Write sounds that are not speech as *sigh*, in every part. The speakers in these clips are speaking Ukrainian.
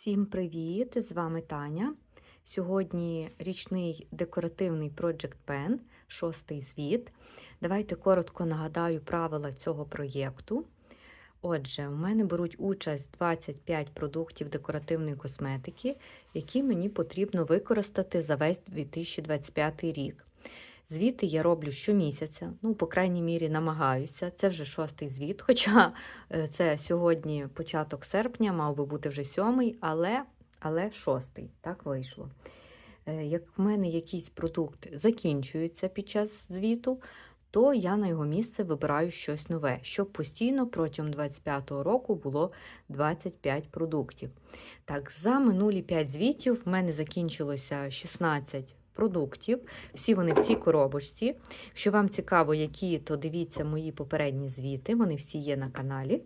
Всім привіт! З вами Таня. Сьогодні річний декоративний Project Pen, шостий звіт. Давайте коротко нагадаю правила цього проєкту. Отже, у мене беруть участь 25 продуктів декоративної косметики, які мені потрібно використати за весь 2025 рік. Звіти я роблю щомісяця, ну, по крайній мірі, намагаюся. Це вже шостий звіт, *laughs* хоча е, це сьогодні початок серпня, мав би бути вже сьомий, але, але шостий. Так вийшло. Е, Як в мене якийсь продукт закінчується під час звіту, то я на його місце вибираю щось нове, щоб постійно протягом 2025 року було 25 продуктів. Так, за минулі 5 звітів в мене закінчилося 16 продуктів. Всі вони в цій коробочці. Якщо вам цікаво, які, то дивіться мої попередні звіти, вони всі є на каналі.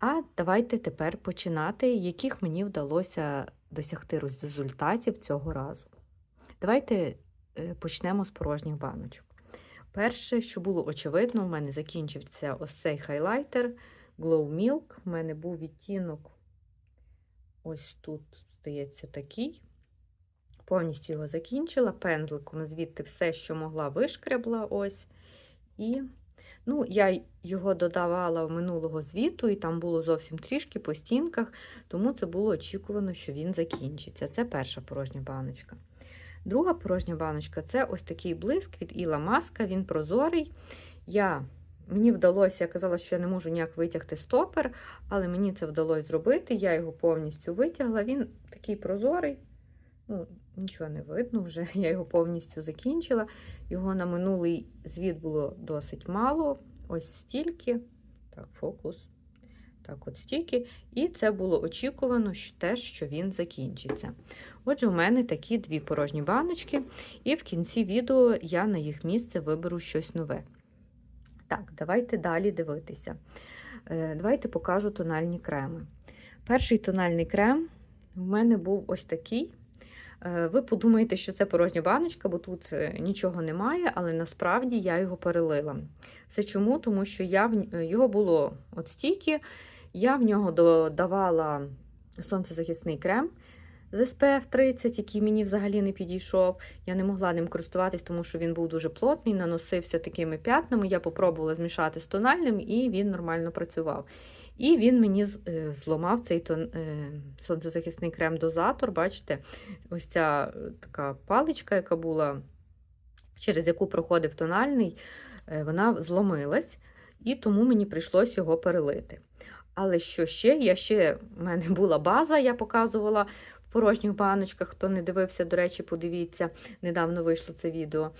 А давайте тепер починати, яких мені вдалося досягти результатів цього разу. Давайте е, почнемо з порожніх баночок. Перше, що було очевидно, у мене закінчився ось цей хайлайтер Glow Milk. У мене був відтінок, ось тут, здається, такий. Повністю його закінчила. Пензликом звідти все, що могла, вишкребла. ось. І ну, я його додавала в минулого звіту, і там було зовсім трішки по стінках, тому це було очікувано, що він закінчиться. Це перша порожня баночка. Друга порожня баночка це ось такий блиск від Іла Маска, він прозорий. Я, Мені вдалося, я казала, що я не можу ніяк витягти стопер, але мені це вдалося зробити. Я його повністю витягла. Він такий прозорий. Ну, Нічого не видно, вже *laughs* я його повністю закінчила. Його на минулий звіт було досить мало. Ось стільки. Так, фокус. Так, от стільки. І це було очікувано теж, що він закінчиться. Отже, у мене такі дві порожні баночки, і в кінці відео я на їх місце виберу щось нове. Так, давайте далі дивитися. Е, Давайте покажу тональні креми. Перший тональний крем в мене був ось такий. Е, Ви подумаєте, що це порожня баночка, бо тут е, нічого немає, але насправді я його перелила. Все чому? Тому що я в... його було от стільки, я в нього додавала сонцезахисний крем з SPF 30, який мені взагалі не підійшов. Я не могла ним користуватись, тому що він був дуже плотний, наносився такими п'ятнами. Я попробувала змішати з тональним, і він нормально працював. І він мені е, зламав цей е, сонцезахисний крем-дозатор. Бачите, ось ця е, така паличка, яка була, через яку проходив тональний, вона зломилась, і тому мені прийшлось його перелити. Але що ще? Я ще в мене була база, я показувала в порожніх баночках. Хто не дивився, до речі, подивіться, недавно вийшло це відео.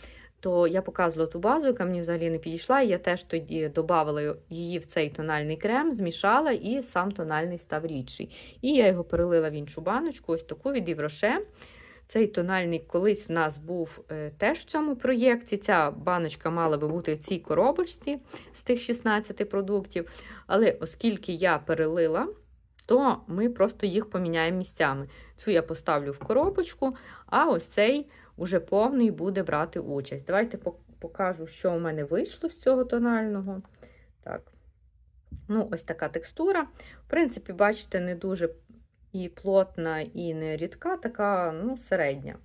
То я показувала ту базу, яка мені взагалі не підійшла. І я теж тоді додавала її в цей тональний крем, змішала, і сам тональний став рідший. І я його перелила в іншу баночку, ось таку від Євроше. Цей тональний колись в нас був е, теж в цьому проєкті. Ця баночка мала би бути в цій коробочці з тих 16 продуктів. Але оскільки я перелила, то ми просто їх поміняємо місцями. Цю я поставлю в коробочку, а ось цей уже повний буде брати участь. Давайте покажу, що у мене вийшло з цього тонального. Так. Ну, ось така текстура. В принципі, бачите, не дуже і плотна, і не рідка, така ну, середня.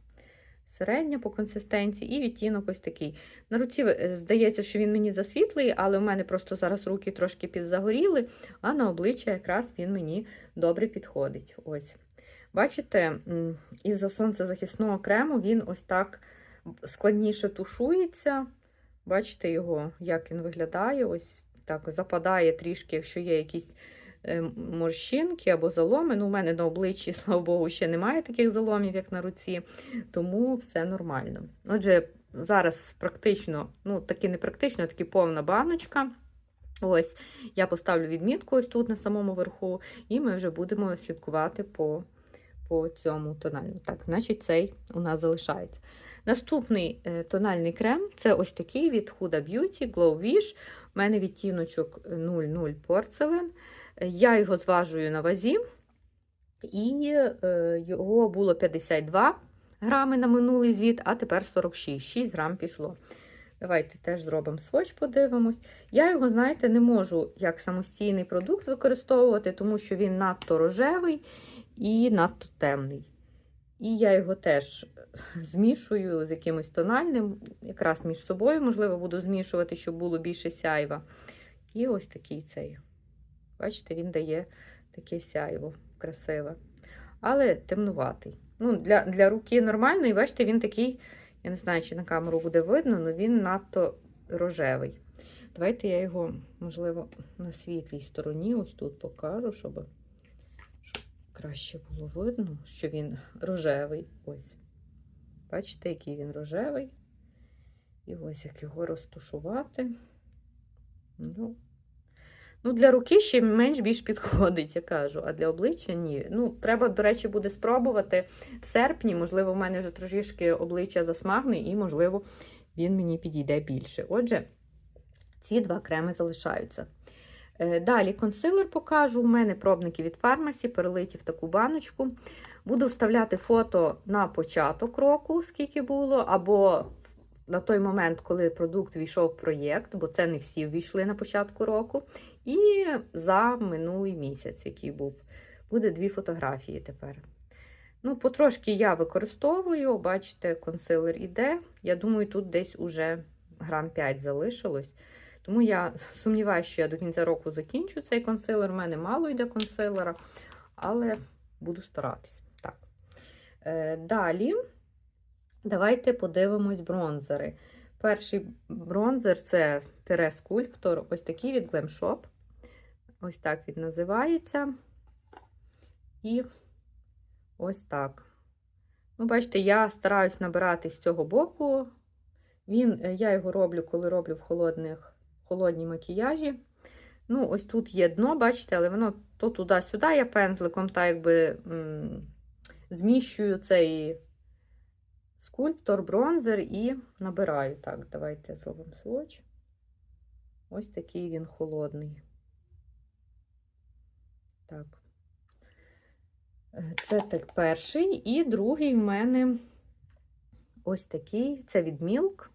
Середня по консистенції, і відтінок ось такий. На руці е, здається, що він мені засвітлий, але у мене просто зараз руки трошки підзагоріли, а на обличчя якраз він мені добре підходить. Ось. Бачите, із-за сонцезахисного крему він ось так складніше тушується. Бачите його, як він виглядає. Ось так западає трішки, якщо є якісь е, морщинки або заломи. Ну, у мене на обличчі, *laughs* слава Богу, ще немає таких заломів, як на руці, тому все нормально. Отже, зараз практично, ну, таки не практично, а таки повна баночка. Ось, я поставлю відмітку ось тут на самому верху, і ми вже будемо слідкувати по, по цьому тональному. Так, значить, цей у нас залишається. Наступний е, тональний крем це ось такий від Huda Beauty Glow Wish. У мене відтіночок 00 Porcelain. Е, Я його зважую на вазі, і е, його було 52 грами на минулий звіт, а тепер 46, 6 грам пішло. Давайте теж зробимо сводч, подивимось. Я його, знаєте, не можу як самостійний продукт використовувати, тому що він надто рожевий і надто темний. І я його теж змішую з якимось тональним, якраз між собою, можливо, буду змішувати, щоб було більше сяйва. І ось такий цей. Бачите, він дає таке сяйво красиве. Але темнуватий. Ну, Для для руки нормальної, бачите, він такий, я не знаю, чи на камеру буде видно, але він надто рожевий. Давайте я його, можливо, на світлій стороні ось тут покажу, щоб краще було видно, що він рожевий. Ось. Бачите, який він рожевий. І ось як його розтушувати. Ну, Ну, Для руки ще менш більш підходить, я кажу, а для обличчя ні. Ну, Треба, до речі, буде спробувати в серпні. Можливо, в мене вже трошки обличчя засмагне, і, можливо, він мені підійде більше. Отже, ці два креми залишаються. Е, далі консилер покажу. У мене пробники від фармасі, перелиті в таку баночку. Буду вставляти фото на початок року, скільки було, або на той момент, коли продукт війшов в проєкт, бо це не всі ввійшли на початку року. І за минулий місяць, який був, буде дві фотографії тепер. Ну, Потрошки я використовую, бачите, консилер іде. Я думаю, тут десь уже грам 5 залишилось. Тому я сумніваюся, що я до кінця року закінчу цей консилер. У мене мало йде консилера, але буду старатися. Так. Е, Далі давайте подивимось бронзери. Перший бронзер це Тере Скульптор, ось такий від Glam Shop. Ось так він називається. І ось так. Ну, бачите, я стараюсь набирати з цього боку. Він, е, Я його роблю, коли роблю в холодних, холодній макіяжі. Ну, ось тут є дно, бачите, але воно то туди-сюди я пензликом так якби зміщую цей скульптор, бронзер і набираю. Так, давайте зробимо сводч. Ось такий він холодний. Так. Це так перший. І другий в мене ось такий це від Milk.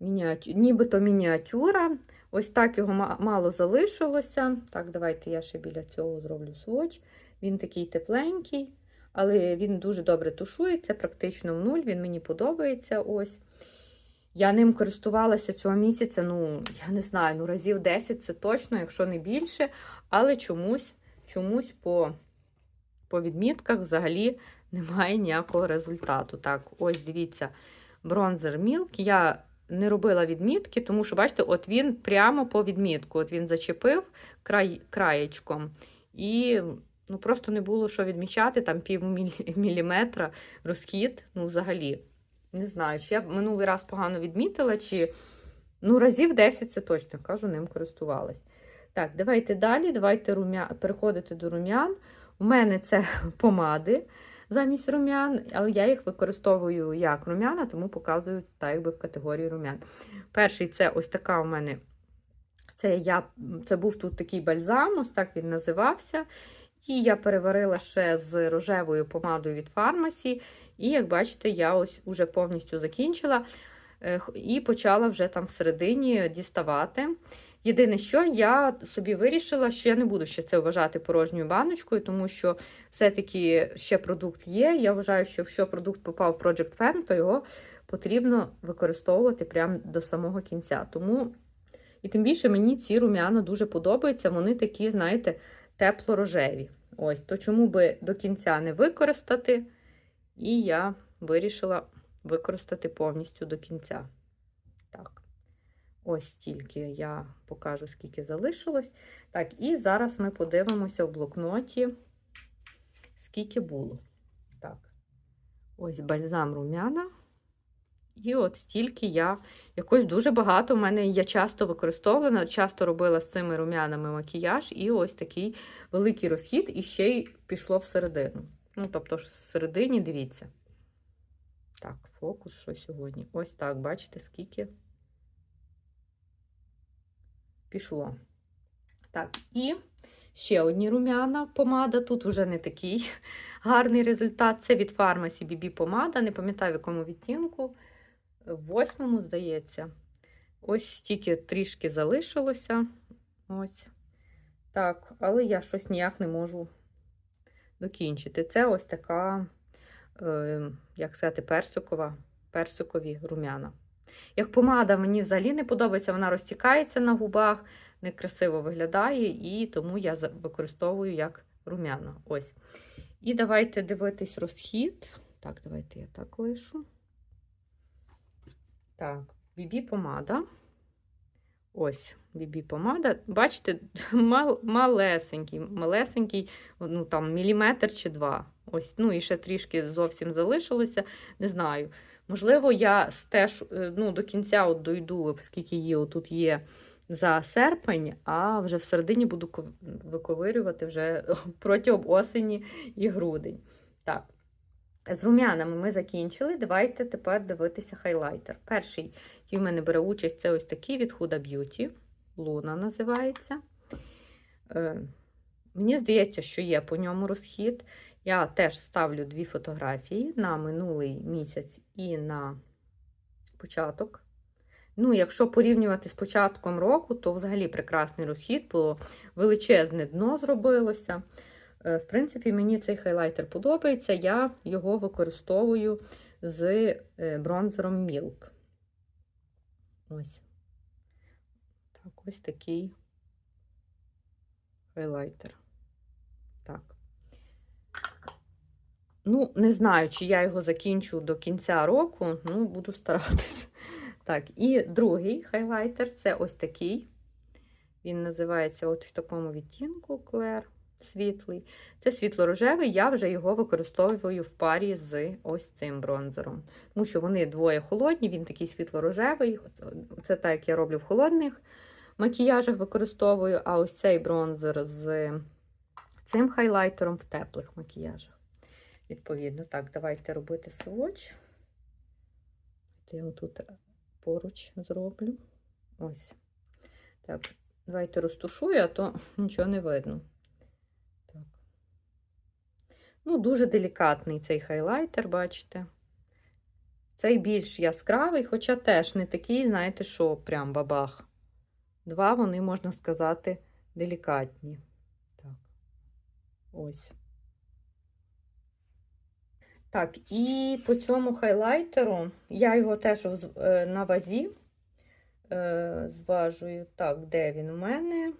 Мініатю... Нібито мініатюра. Ось так його мало залишилося. Так, давайте я ще біля цього зроблю сводч. Він такий тепленький, але він дуже добре тушується, практично в нуль. Він мені подобається. ось. Я ним користувалася цього місяця, ну, я не знаю, ну разів 10 це точно, якщо не більше. Але чомусь чомусь по по відмітках взагалі немає ніякого результату. Так, ось дивіться, бронзер Milk. Я не робила відмітки, тому що, бачите, от він прямо по відмітку. От він зачепив край, краєчком. І ну, просто не було що відмічати, там пів міліметра розхід, ну, взагалі. Не знаю, чи я минулий раз погано відмітила, чи ну, разів 10 це точно кажу, ним користувалась. Так, давайте далі. Давайте румя... переходити до рум'ян. У мене це *laughs* помади замість рум'ян, але я їх використовую як рум'яна, тому показую так, якби в категорії рум'ян. Перший це ось така у мене. Це я, це був тут такий бальзам, ось так він називався. І я переварила ще з рожевою помадою від фармасі. І, як бачите, я ось уже повністю закінчила і почала вже там всередині діставати. Єдине, що я собі вирішила, що я не буду ще це вважати порожньою баночкою, тому що все-таки ще продукт є. Я вважаю, що якщо продукт попав в Project Fan, то його потрібно використовувати прямо до самого кінця. Тому, і тим більше мені ці рум'яна дуже подобаються, вони такі, знаєте, тепло-рожеві. Ось, то чому би до кінця не використати? І я вирішила використати повністю до кінця. Ось стільки я покажу, скільки залишилось. Так, і зараз ми подивимося в блокноті, скільки було. Так, ось бальзам рум'яна. І от стільки я якось дуже багато. У мене я часто використовувала, часто робила з цими рум'янами макіяж, і ось такий великий розхід, і ще й пішло всередину. Ну, тобто, всередині, дивіться. Так, фокус, що сьогодні? Ось так, бачите, скільки пішло. Так, і ще одні рум'яна помада. Тут вже не такий *laughs* гарний результат. Це від фармасі BB помада. Не пам'ятаю, в якому відтінку. В восьмому, здається. Ось стільки трішки залишилося. Ось. Так, але я щось ніяк не можу докінчити. Це ось така, е, як сказати, персикова, персикові рум'яна. Як помада мені взагалі не подобається, вона розтікається на губах, некрасиво виглядає, і тому я використовую як рум'яна. Ось. І давайте дивитись розхід. Так, давайте я так лишу. Так, бібі помада. Ось, бібі помада. Бачите, *laughs* мал, малесенький, малесенький, ну там міліметр чи два. Ось, ну і ще трішки зовсім залишилося. Не знаю. Можливо, я стеж е, ну, до кінця от дойду, скільки її тут є за серпень, а вже в середині буду виковирювати вже *laughs* протягом осені і грудень. Так. З рум'янами ми закінчили. Давайте тепер дивитися хайлайтер. Перший, який в мене бере участь, це ось такий від Huda Beauty. Луна називається. Е, мені здається, що є по ньому розхід. Я теж ставлю дві фотографії на минулий місяць і на початок. Ну, якщо порівнювати з початком року, то взагалі прекрасний розхід, бо величезне дно зробилося. Е, В принципі, мені цей хайлайтер подобається. Я його використовую з е, бронзером Milk. Ось. Так, ось такий хайлайтер. Так. Ну, не знаю, чи я його закінчу до кінця року, ну, буду старатися. *laughs* Так, і другий хайлайтер це ось такий. Він називається от в такому відтінку Клер світлий. Це світло-рожевий, я вже його використовую в парі з ось цим бронзером. Тому що вони двоє холодні, він такий світло-рожевий. Це, так, як я роблю в холодних макіяжах, використовую, а ось цей бронзер з цим хайлайтером в теплих макіяжах. Відповідно, так, давайте робити сводч. Я його тут поруч зроблю. Ось. Так, давайте розтушую, а то нічого не видно. Так. Ну, дуже делікатний цей хайлайтер, бачите. Цей більш яскравий, хоча теж не такий, знаєте, що прям бабах. Два вони, можна сказати, делікатні. Так, ось. Так, і по цьому хайлайтеру я його теж е, на вазі е, зважую. Так, де він у мене?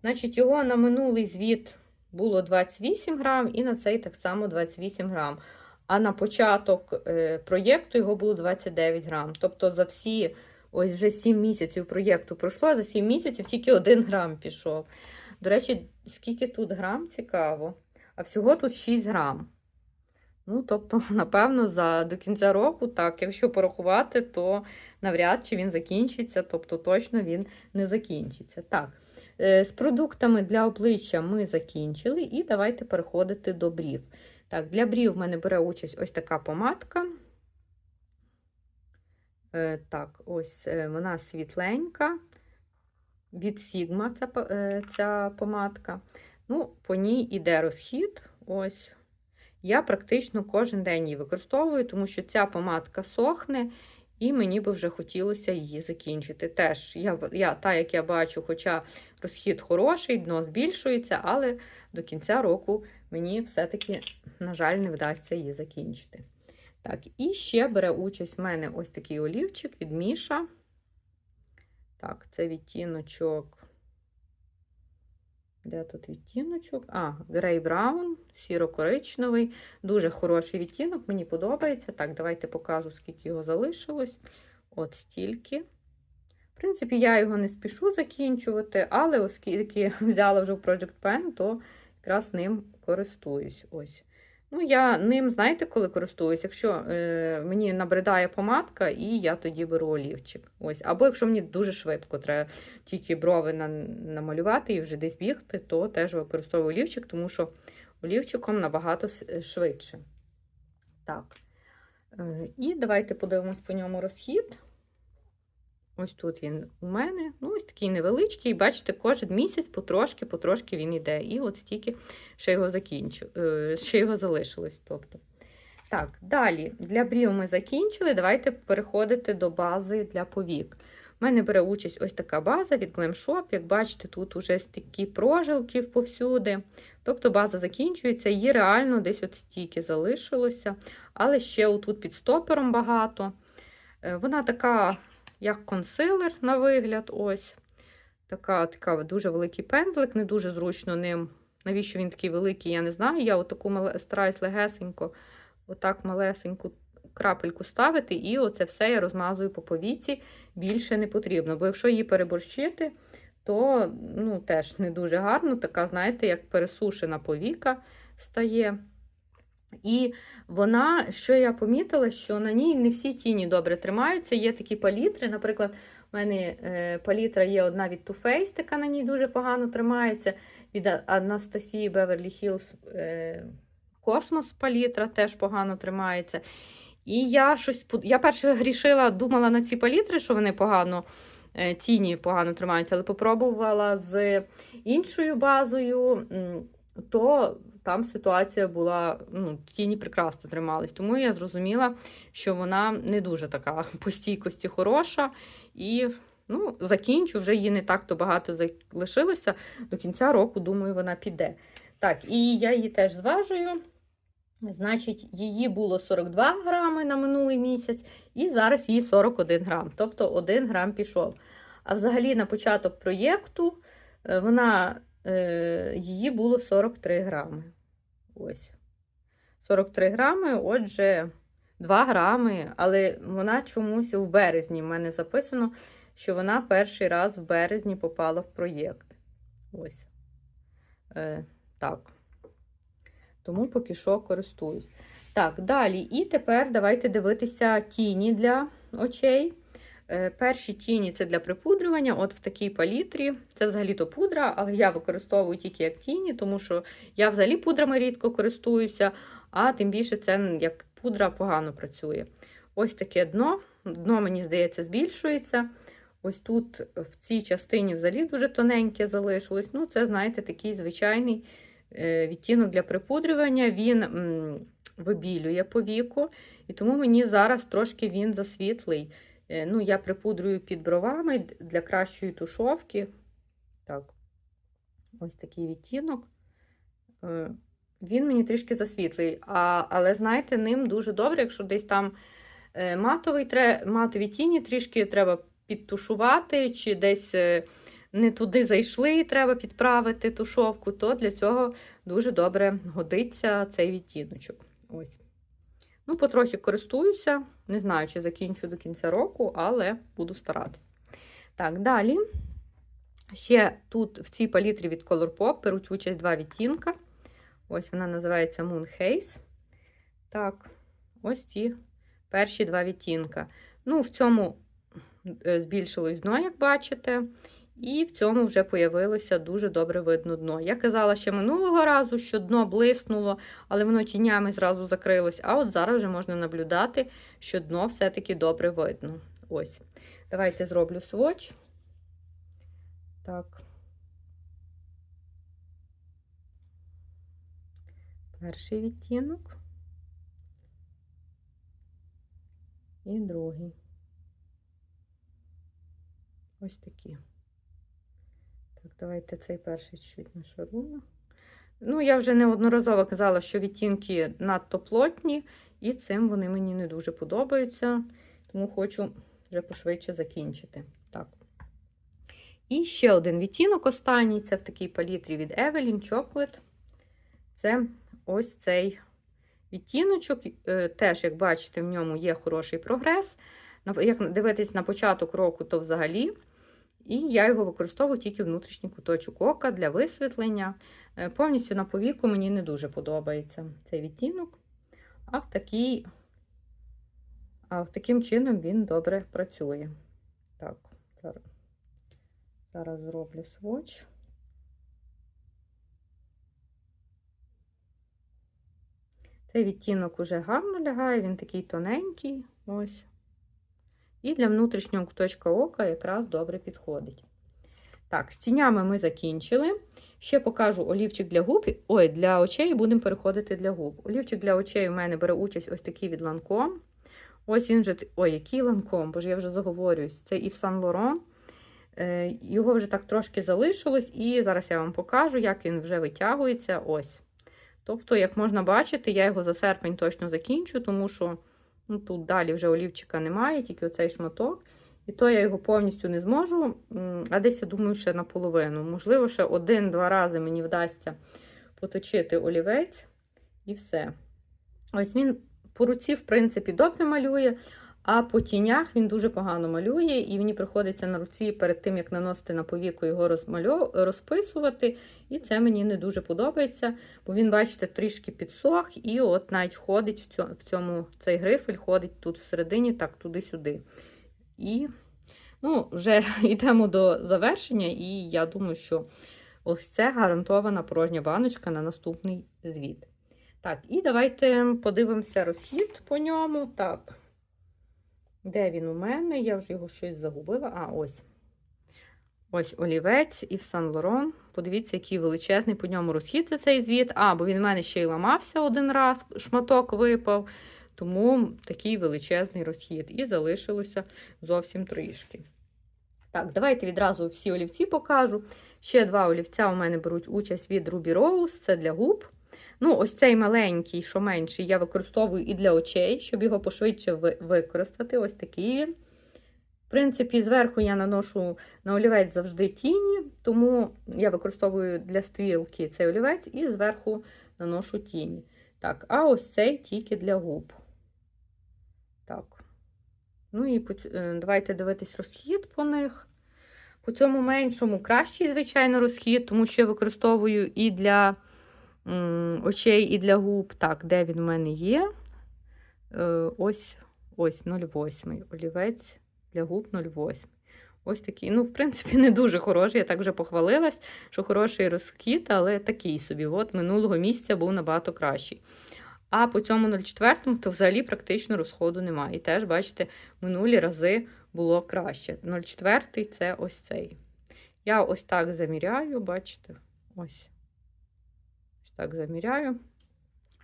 Значить, його на минулий звіт було 28 грам, і на цей так само 28 грам. А на початок е, проєкту його було 29 грам. Тобто за всі, ось вже 7 місяців проєкту пройшло, а за 7 місяців тільки 1 грам пішов. До речі, скільки тут грам цікаво, а всього тут 6 грам. Ну, тобто, *laughs* напевно, за до кінця року, так, якщо порахувати, то навряд чи він закінчиться, тобто точно він не закінчиться. Так, е, з продуктами для обличчя ми закінчили, і давайте переходити до брів. Так, для брів в мене бере участь ось така помадка. Е, Так, ось е, вона світленька. Від Sigma ця, ця помадка. Ну, по ній іде розхід. Ось. Я практично кожен день її використовую, тому що ця помадка сохне, і мені би вже хотілося її закінчити. Теж я, я та, як я бачу, хоча розхід хороший, дно збільшується, але до кінця року мені все-таки, на жаль, не вдасться її закінчити. Так, і ще бере участь в мене ось такий олівчик від Міша. Так, це відтіночок. Де тут відтіночок? А, Грей Браун, сіро-коричневий. Дуже хороший відтінок, мені подобається. Так, давайте покажу, скільки його залишилось. От стільки. В принципі, я його не спішу закінчувати, але оскільки *laughs* взяла вже в Project Pen, то якраз ним користуюсь. Ось. Ну, я ним, знаєте, коли користуюсь, якщо е, мені набридає помадка, і я тоді беру олівчик. Ось. Або якщо мені дуже швидко треба тільки брови на, намалювати і вже десь бігти, то теж використовую олівчик, тому що олівчиком набагато швидше. Так. Е, і давайте подивимось по ньому розхід. Ось тут він у мене. Ну, ось такий невеличкий. Бачите, кожен місяць потрошки, потрошки він йде. І от стільки ще його закінчу, е, ще його залишилось. Тобто. Так, далі для брів ми закінчили. Давайте переходити до бази для повік. У мене бере участь ось така база від Glam Shop. Як бачите, тут уже стільки прожилків повсюди. Тобто база закінчується, її реально десь от стільки залишилося, але ще отут під стопером багато. Е, Вона така, як консилер на вигляд. ось. Така, така дуже великий пензлик, не дуже зручно ним. Навіщо він такий великий, я не знаю. Я отаку мале- стараюсь легесенько, отак малесеньку крапельку ставити, і оце все я розмазую по повіці. Більше не потрібно. Бо якщо її переборщити, то ну, теж не дуже гарно. Така, знаєте, як пересушена повіка стає. І вона, що я помітила, що на ній не всі тіні добре тримаються. Є такі палітри. Наприклад, у мене е, палітра є одна від Too Faced, яка на ній дуже погано тримається. Від Анастасії Beverly Hills е, Космос палітра теж погано тримається. І я щось я перше грішила, думала на ці палітри, що вони погано е, тіні погано тримаються, але попробувала з іншою базою, то там ситуація була, ну, тіні прекрасно тримались. Тому я зрозуміла, що вона не дуже така *laughs* по стійкості хороша. І ну, закінчу, вже її не так-то багато залишилося. До кінця року, думаю, вона піде. Так, і я її теж зважую. Значить, її було 42 грами на минулий місяць, і зараз її 41 грам, тобто 1 грам пішов. А взагалі на початок проєкту е, вона, її було 43 грами. Ось. 43 грами, отже, 2 грами, але вона чомусь в березні. В мене записано, що вона перший раз в березні попала в проєкт. Ось. Е, так. Тому поки що користуюсь. Так, далі. І тепер давайте дивитися тіні для очей. Е, Перші тіні це для припудрювання, от в такій палітрі. Це взагалі-то пудра, але я використовую тільки як тіні, тому що я взагалі пудрами рідко користуюся, а тим більше це як пудра погано працює. Ось таке дно. Дно, мені здається, збільшується. Ось тут в цій частині взагалі дуже тоненьке залишилось. Ну, це, знаєте, такий звичайний е, відтінок для припудрювання. Він вибілює повіку, і тому мені зараз трошки він засвітлий. Е, Ну, я припудрюю під бровами для кращої тушовки. Так, ось такий відтінок. Е, Він мені трішки засвітлий, а, але, знаєте, ним дуже добре, якщо десь там е, матовий, матові тіні трішки треба підтушувати, чи десь не туди зайшли і треба підправити тушовку, то для цього дуже добре годиться цей відтіночок. Ось. Ну, потрохи користуюся. Не знаю, чи закінчу до кінця року, але буду старатися. Так, далі. Ще тут в цій палітрі від Colourpop беруть участь два відтінка. Ось вона називається Moon Haze. Так, ось ці перші два відтінка. Ну, в цьому е, збільшилось дно, як бачите. І в цьому вже появилося дуже добре видно дно. Я казала ще минулого разу, що дно блиснуло, але воно тінями зразу закрилось. А от зараз вже можна наблюдати, що дно все-таки добре видно. Ось. Давайте зроблю сводч. Так. Перший відтінок. І другий. Ось такі. Давайте цей перший чуть нашарую. Ну, я вже неодноразово казала, що відтінки надто плотні, і цим вони мені не дуже подобаються, тому хочу вже пошвидше закінчити. Так. І ще один відтінок останній це в такій палітрі від Evelyn Chocolate. Це ось цей відтіночок. Е, Теж, як бачите, в ньому є хороший прогрес. Як дивитись на початок року, то взагалі. І я його використовую тільки внутрішній куточок ока для висвітлення. Е, Повністю на повіку мені не дуже подобається цей відтінок. А в такий, а в таким чином він добре працює. Так, зараз, зараз зроблю сводч. Цей відтінок уже гарно лягає, він такий тоненький. Ось. І для внутрішнього куточка ока якраз добре підходить. Так, з тінями ми закінчили. Ще покажу олівчик для губ. Ой, для очей будемо переходити для губ. Олівчик для очей у мене бере участь ось такий від Lancome. Ось він вже. т- Ой, який ланком, бо ж я вже заговорююсь. Це Ів Сан Лорон. Його вже так трошки залишилось, і зараз я вам покажу, як він вже витягується. Ось. Тобто, як можна бачити, я його за серпень точно закінчу, тому що ну, тут далі вже олівчика немає, тільки оцей шматок. І то я його повністю не зможу, а десь я думаю, ще наполовину. Можливо, ще один-два рази мені вдасться поточити олівець і все. Ось він по руці, в принципі, добре малює, а по тінях він дуже погано малює, і мені приходиться на руці перед тим, як наносити на повіку, його розмальов... розписувати. І це мені не дуже подобається, бо він, бачите, трішки підсох, і от навіть ходить в цьому, в цьому цей грифель, ходить тут всередині, так туди-сюди. І ну, вже *laughs* йдемо до завершення, і я думаю, що ось це гарантована порожня баночка на наступний звіт. Так, і давайте подивимося розхід по ньому. Так. Де він у мене? Я вже його щось загубила. А, ось. Ось олівець і в Сан Лорон. Подивіться, який величезний по ньому розхід за цей звіт. А, бо він в мене ще й ламався один раз, шматок випав. Тому такий величезний розхід. І залишилося зовсім трішки. Так, давайте відразу всі олівці покажу. Ще два олівця у мене беруть участь від Ruby Rose, це для губ. Ну, ось цей маленький, що менший, я використовую і для очей, щоб його пошвидше використати. Ось такий він. В принципі, зверху я наношу на олівець завжди тіні, тому я використовую для стрілки цей олівець і зверху наношу тіні. Так, а ось цей тільки для губ. Так. Ну і е, давайте дивитись розхід по них. По цьому меншому кращий, звичайно, розхід, тому що я використовую і для очей, і для губ. Так, де він у мене є? Е, ось ось 0,8. Олівець для губ 0,8. Ось такий. Ну, в принципі, *laughs* не дуже хороший. Я так вже похвалилась, що хороший розхід, але такий собі. От минулого місяця був набагато кращий. А по цьому 0,4 то взагалі практично розходу немає. І теж, бачите, минулі рази було краще. 0,4 це ось цей. Я ось так заміряю, бачите, ось. Так заміряю.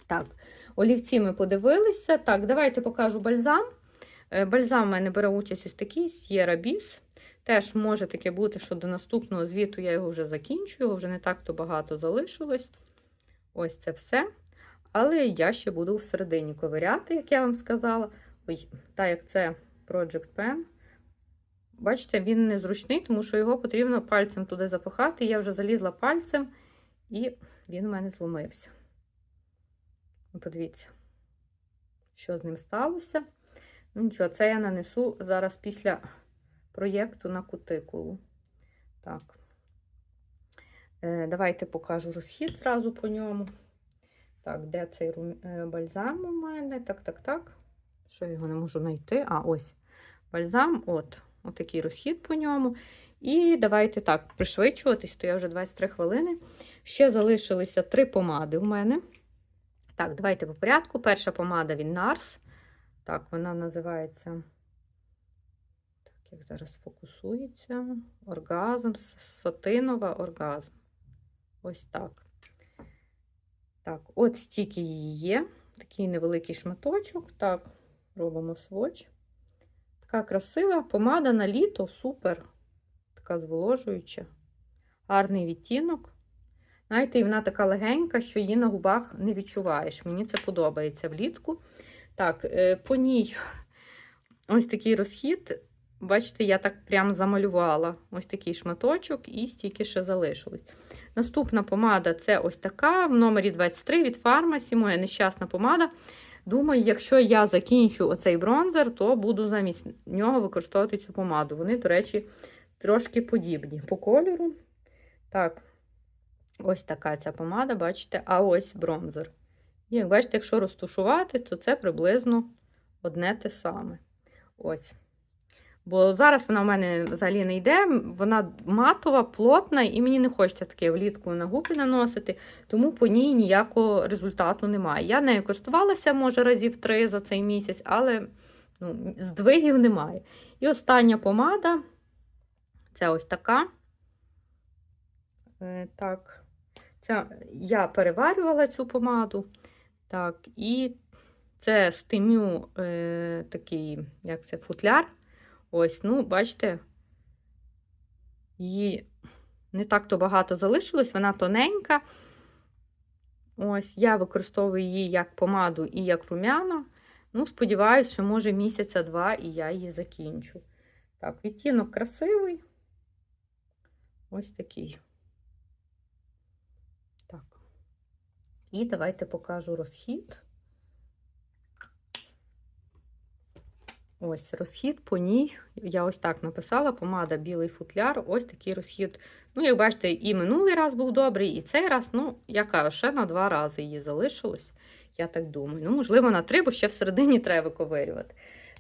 Так, олівці ми подивилися. Так, давайте покажу бальзам. Е, Бальзам в мене бере участь ось такий Sierra Bis. Теж може таке бути, що до наступного звіту я його вже закінчу, його вже не так-то багато залишилось. Ось це все. Але я ще буду всередині ковиряти, як я вам сказала. Ой, так як це Project Pen. Бачите, він незручний, тому що його потрібно пальцем туди запихати. Я вже залізла пальцем, і він у мене зломився. Ну, Подивіться, що з ним сталося. Ну, нічого, це я нанесу зараз після проєкту на кутикулу. Так. Е, давайте покажу розхід зразу по ньому. Так, де цей е, бальзам у мене? Так, так, так. Що я його не можу знайти? А, ось бальзам. От, от такий розхід по ньому. І давайте так, пришвидшуватись, то я вже 23 хвилини. Ще залишилися три помади у мене. Так, давайте по порядку. Перша помада від NARS. Так, вона називається. Так, як зараз фокусується. Оргазм, сатинова оргазм. Ось так. Так, от стільки її є. Такий невеликий шматочок. Так, робимо сводч. Така красива помада на літо, супер. Така зволожуюча. Гарний відтінок. Знаєте, і вона така легенька, що її на губах не відчуваєш. Мені це подобається влітку. Так, е, по ній *laughs* ось такий розхід. Бачите, я так прям замалювала ось такий шматочок, і стільки ще залишилось. Наступна помада це ось така в номері 23 від Pharmacy, моя нещасна помада. Думаю, якщо я закінчу оцей бронзер, то буду замість нього використовувати цю помаду. Вони, до речі, трошки подібні по кольору. Так, ось така ця помада, бачите, а ось бронзер. І як бачите, якщо розтушувати, то це приблизно одне те саме. Ось. Бо зараз вона в мене взагалі не йде, вона матова, плотна, і мені не хочеться таке влітку на губи наносити, тому по ній ніякого результату немає. Я нею користувалася, може, разів три за цей місяць, але ну, здвигів немає. І остання помада це ось така. Е, Так, це я переварювала цю помаду. Так, і Це стимю е, такий, як це, футляр. Ось, ну, бачите, її не так-то багато залишилось, вона тоненька. Ось, я використовую її як помаду і як румяна. Ну, сподіваюся, що може місяця два і я її закінчу. Так, відтінок красивий. Ось такий. І давайте покажу розхід. Ось розхід по ній. Я ось так написала: помада білий футляр. Ось такий розхід. Ну, як бачите, і минулий раз був добрий, і цей раз, ну, я кажу, ще на два рази її залишилось. Я так думаю. Ну, можливо, на три, бо ще всередині треба виковирювати.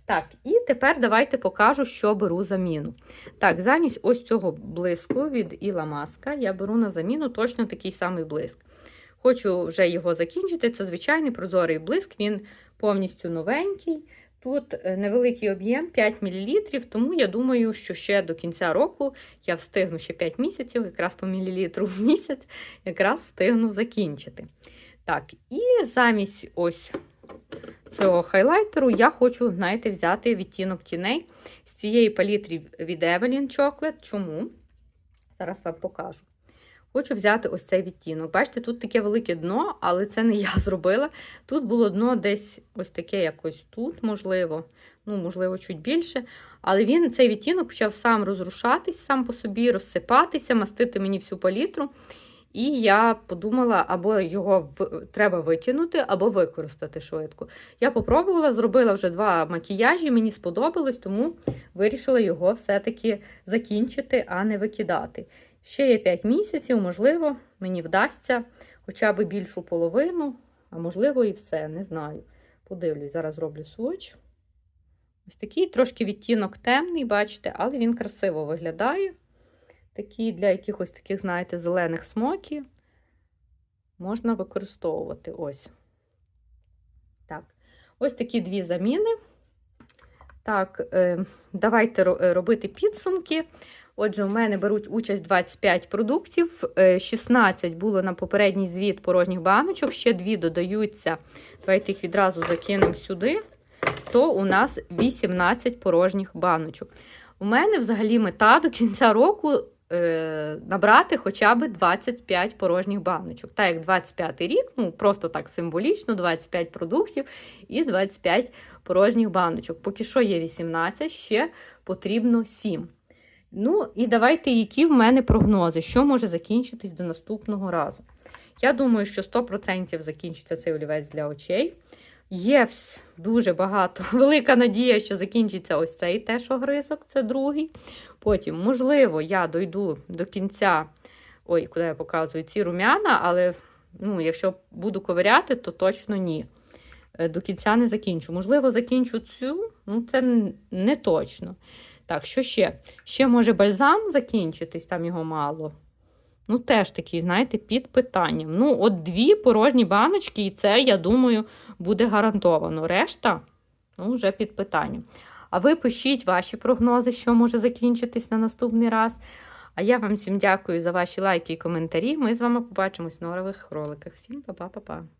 Так, і тепер давайте покажу, що беру заміну. Так, замість ось цього блиску від Іла Маска я беру на заміну точно такий самий блиск. Хочу вже його закінчити. Це звичайний прозорий блиск, він повністю новенький. Тут е, невеликий об'єм 5 мл, тому я думаю, що ще до кінця року я встигну ще 5 місяців, якраз по мілілітру в місяць, якраз встигну закінчити. Так, і замість ось цього хайлайтеру я хочу, знаєте, взяти відтінок тіней з цієї палітри від Evelyn Chocolate. Чому? Зараз вам покажу. Хочу взяти ось цей відтінок. Бачите, тут таке велике дно, але це не я *laughs* зробила. Тут було дно десь ось таке якось тут, можливо, ну, можливо, чуть більше. Але він, цей відтінок почав сам розрушатись, сам по собі, розсипатися, мастити мені всю палітру. І я подумала, або його треба викинути, або використати швидко. Я попробувала, зробила вже два макіяжі, мені сподобалось, тому вирішила його все-таки закінчити, а не викидати. Ще є 5 місяців, можливо, мені вдасться хоча б більшу половину, а можливо, і все, не знаю. Подивлюсь, зараз зроблю своч. Ось такий трошки відтінок темний, бачите, але він красиво виглядає. Такий для якихось таких, знаєте, зелених смоків можна використовувати. Ось. Так, ось такі дві заміни. Так, е, давайте робити підсумки. Отже, у мене беруть участь 25 продуктів, 16 було на попередній звіт порожніх баночок, ще дві додаються. Давайте їх відразу закинемо сюди. То у нас 18 порожніх баночок. У мене взагалі мета до кінця року е, набрати хоча б 25 порожніх баночок. Так, як 25 рік, ну просто так символічно, 25 продуктів і 25 порожніх баночок. Поки що є 18, ще потрібно 7. Ну, і давайте, які в мене прогнози, що може закінчитись до наступного разу. Я думаю, що 100% закінчиться цей олівець для очей. Є дуже багато, *laughs* велика надія, що закінчиться ось цей теж огризок, це другий. Потім, можливо, я дойду до кінця, ой, куди я показую ці рум'яна, але ну, якщо буду ковиряти, то точно ні. Е, до кінця не закінчу. Можливо, закінчу цю, ну це не точно. Так, що ще? Ще може бальзам закінчитись, там його мало. Ну, теж такий, знаєте, під питанням. Ну, от дві порожні баночки, і це, я думаю, буде гарантовано. Решта, ну, вже під питанням. А ви пишіть ваші прогнози, що може закінчитись на наступний раз. А я вам всім дякую за ваші лайки і коментарі. Ми з вами побачимось в нових роликах. Всім па-па-па-па!